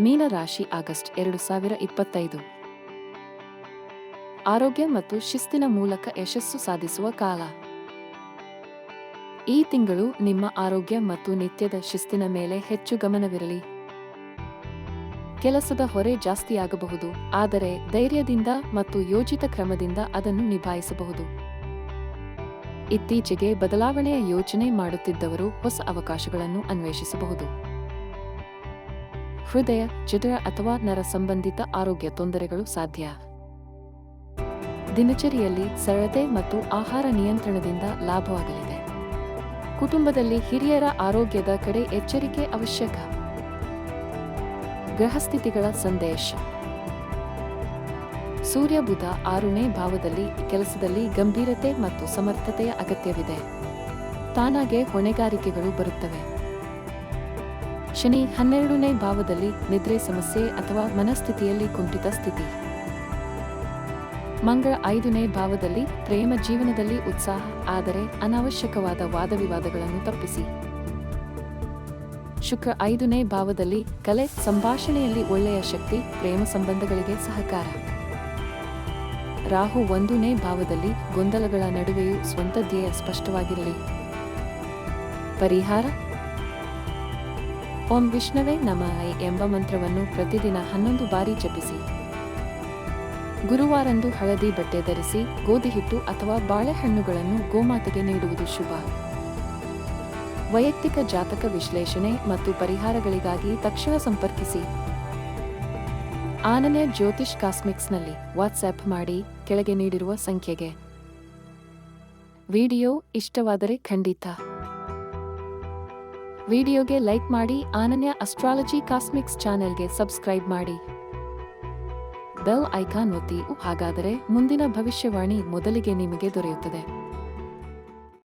ಮೀನ ರಾಶಿ ಆಗಸ್ಟ್ ಎರಡು ಸಾವಿರ ಇಪ್ಪತ್ತೈದು. ಆರೋಗ್ಯ ಮತ್ತು ಶಿಸ್ತಿನ ಮೂಲಕ ಯಶಸ್ಸು ಸಾಧಿಸುವ ಕಾಲ. ಈ ತಿಂಗಳು ನಿಮ್ಮ ಆರೋಗ್ಯ ಮತ್ತು ನಿತ್ಯದ ಶಿಸ್ತಿನ ಮೇಲೆ ಹೆಚ್ಚು ಗಮನವಿರಲಿ. ಕೆಲಸದ ಹೊರೆ ಜಾಸ್ತಿಯಾಗಬಹುದು, ಆದರೆ ಧೈರ್ಯದಿಂದ ಮತ್ತು ಯೋಜಿತ ಕ್ರಮದಿಂದ ಅದನ್ನು ನಿಭಾಯಿಸಬಹುದು. ಇತ್ತೀಚೆಗೆ ಬದಲಾವಣೆಯ ಯೋಚನೆ ಮಾಡುತ್ತಿದ್ದವರು ಹೊಸ ಅವಕಾಶಗಳನ್ನು ಅನ್ವೇಷಿಸಬಹುದು. ಹೃದಯ ಜಠರ ಅಥವಾ ನರ ಸಂಬಂಧಿತ ಆರೋಗ್ಯ ತೊಂದರೆಗಳು ಸಾಧ್ಯ. ದಿನಚರಿಯಲ್ಲಿ ಸರಳತೆ ಮತ್ತು ಆಹಾರ ನಿಯಂತ್ರಣದಿಂದ ಲಾಭವಾಗಲಿದೆ. ಕುಟುಂಬದಲ್ಲಿ ಹಿರಿಯರ ಆರೋಗ್ಯದ ಕಡೆ ಎಚ್ಚರಿಕೆ ಅವಶ್ಯಕ. ಗ್ರಹಸ್ಥಿತಿಗಳ ಸಂದೇಶ. ಸೂರ್ಯ ಬುಧ ಆರನೇ ಭಾವದಲ್ಲಿ ಕೆಲಸದಲ್ಲಿ ಗಂಭೀರತೆ ಮತ್ತು ಸಮರ್ಥತೆಯ ಅಗತ್ಯವಿದೆ. ತಾನಾಗೆ ಹೊಣೆಗಾರಿಕೆಗಳು ಬರುತ್ತವೆ. ಶನಿ ಹನ್ನೆರಡನೇ ಭಾವದಲ್ಲಿ ನಿದ್ರೆ ಸಮಸ್ಯೆ ಅಥವಾ ಮನಸ್ಥಿತಿಯಲ್ಲಿ ಕುಂಠಿತ ಸ್ಥಿತಿ. ಮಂಗಳ ಐದನೇ ಭಾವದಲ್ಲಿ ಪ್ರೇಮ ಜೀವನದಲ್ಲಿ ಉತ್ಸಾಹ, ಆದರೆ ಅನಾವಶ್ಯಕವಾದ ವಾದವಿವಾದಗಳನ್ನು ತಪ್ಪಿಸಿ. ಶುಕ್ರ ಐದನೇ ಭಾವದಲ್ಲಿ ಕಲೆ, ಸಂಭಾಷಣೆಯಲ್ಲಿ ಒಳ್ಳೆಯ ಶಕ್ತಿ, ಪ್ರೇಮ ಸಂಬಂಧಗಳಿಗೆ ಸಹಕಾರ. ರಾಹು ಒಂದನೇ ಭಾವದಲ್ಲಿ ಗೊಂದಲಗಳ ನಡುವೆಯೂ ಸ್ವಂತ ಧ್ಯೇಯ ಸ್ಪಷ್ಟವಾಗಿರಲಿ. ಪರಿಹಾರ ಓಂ ವಿಷ್ಣವೇ ನಮಃ ಎಂಬ ಮಂತ್ರವನ್ನು ಪ್ರತಿದಿನ ಹನ್ನೊಂದು ಬಾರಿ ಜಪಿಸಿ. ಗುರುವಾರಂದು ಹಳದಿ ಬಟ್ಟೆ ಧರಿಸಿ ಗೋಧಿ ಹಿಟ್ಟು ಅಥವಾ ಬಾಳೆಹಣ್ಣುಗಳನ್ನು ಗೋಮಾತೆಗೆ ನೀಡುವುದು ಶುಭ. ವೈಯಕ್ತಿಕ ಜಾತಕ ವಿಶ್ಲೇಷಣೆ ಮತ್ತು ಪರಿಹಾರಗಳಿಗಾಗಿ ತಕ್ಷಣ ಸಂಪರ್ಕಿಸಿ. ಆನನ್ಯ ಜ್ಯೋತಿಷ್ ಕಾಸ್ಮಿಕ್ಸ್ನಲ್ಲಿ ವಾಟ್ಸ್ಆ್ಯಪ್ ಮಾಡಿ ಕೆಳಗೆ ನೀಡಿರುವ ಸಂಖ್ಯೆಗೆ. ವಿಡಿಯೋ ಇಷ್ಟವಾದರೆ ಖಂಡಿತ. ವಿಡಿಯೋಗೆ ಲೈಕ್ ಮಾಡಿ ಆನನ್ಯ ಅಸ್ಟ್ರಾಲಜಿ ಕಾಸ್ಮಿಕ್ಸ್ ಚಾನೆಲ್ಗೆ ಸಬ್ಸ್ಕ್ರೈಬ್ ಮಾಡಿ. ಬೆಲ್ ಐಕಾನ್ ಒತ್ತಿ ಹಾಗಾದರೆ ಮುಂದಿನ ಭವಿಷ್ಯವಾಣಿ ಮೊದಲಿಗೆ ನಿಮಗೆ ದೊರೆಯುತ್ತದೆ.